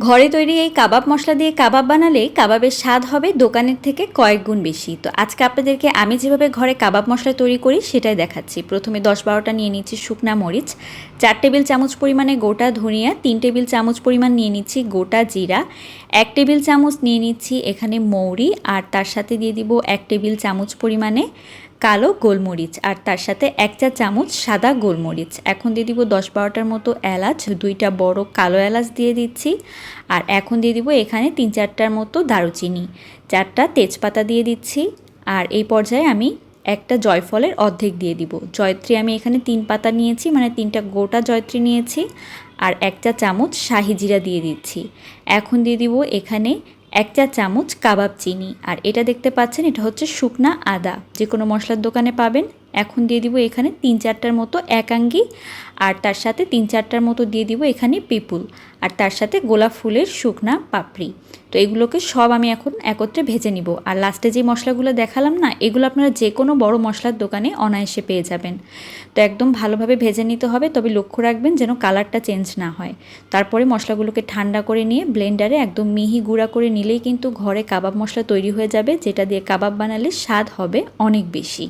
ঘরে তৈরি এই কাবাব মশলা দিয়ে কাবাব বানালে কাবাবের স্বাদ হবে দোকানের থেকে কয়েক গুণ বেশি। তো আজকে আপনাদেরকে আমি যেভাবে ঘরে কাবাব মশলা তৈরি করি সেটাই দেখাচ্ছি। প্রথমে দশ বারোটা নিয়ে নিচ্ছি শুকনা মরিচ, চার টেবিল চামচ পরিমাণে গোটা ধনিয়া, তিন টেবিল চামচ পরিমাণ নিয়ে নিচ্ছি গোটা জিরা, এক টেবিল চামচ নিয়ে নিচ্ছি এখানে মৌরি, আর তার সাথে দিয়ে দিব এক টেবিল চামচ পরিমাণে কালো গোলমরিচ আর তার সাথে এক চা চামচ সাদা গোলমরিচ। এখন দিয়ে দিব দশ বারোটার মতো এলাচ, দুইটা বড় কালো এলাচ দিয়ে দিচ্ছি। আর এখন দিয়ে দিব এখানে তিন চারটার মতো দারুচিনি। চারটা তেজপাতা দিয়ে দিচ্ছি। আর এই পর্যায়ে আমি একটা জয়ফলের অর্ধেক দিয়ে দিব। জয়ত্রী, আমি এখানে তিন পাতা নিয়েছি মানে তিনটা গোটা জয়ত্রী নিয়েছি। আর এক চা চামচ শাহি জিরা দিয়ে দিচ্ছি। এখন দিয়ে দিব এখানে এক চা চামচ কাবাব চিনি। আর এটা দেখতে পাচ্ছেন, এটা হচ্ছে শুকনা আদা। যে কোনো মশলার দোকানে পাবেন। এখন দিয়ে দিব এখানে তিন চারটার মতো একাঙ্গি, আর তার সাথে তিন চারটার মতো দিয়ে দিব এখানে পিপুল, আর তার সাথে গোলাপ ফুলের শুকনা পাপড়ি। তো এগুলোকে সব আমি এখন একত্রে ভেজে নিব। আর লাস্টে যে মশলাগুলো দেখালাম না, এগুলো আপনারা যে কোনো বড় মশলার দোকানে অনায়াসে পেয়ে যাবেন। তো একদম ভালোভাবে ভেজে নিতে হবে, তবে লক্ষ্য রাখবেন যেন কালারটা চেঞ্জ না হয়। তারপরে মশলাগুলোকে ঠান্ডা করে নিয়ে ব্লেন্ডারে একদম মিহি গুঁড়া করে নিলেই কিন্তু ঘরে কাবাব মশলা তৈরি হয়ে যাবে, যেটা দিয়ে কাবাব বানালে স্বাদ হবে অনেক বেশি।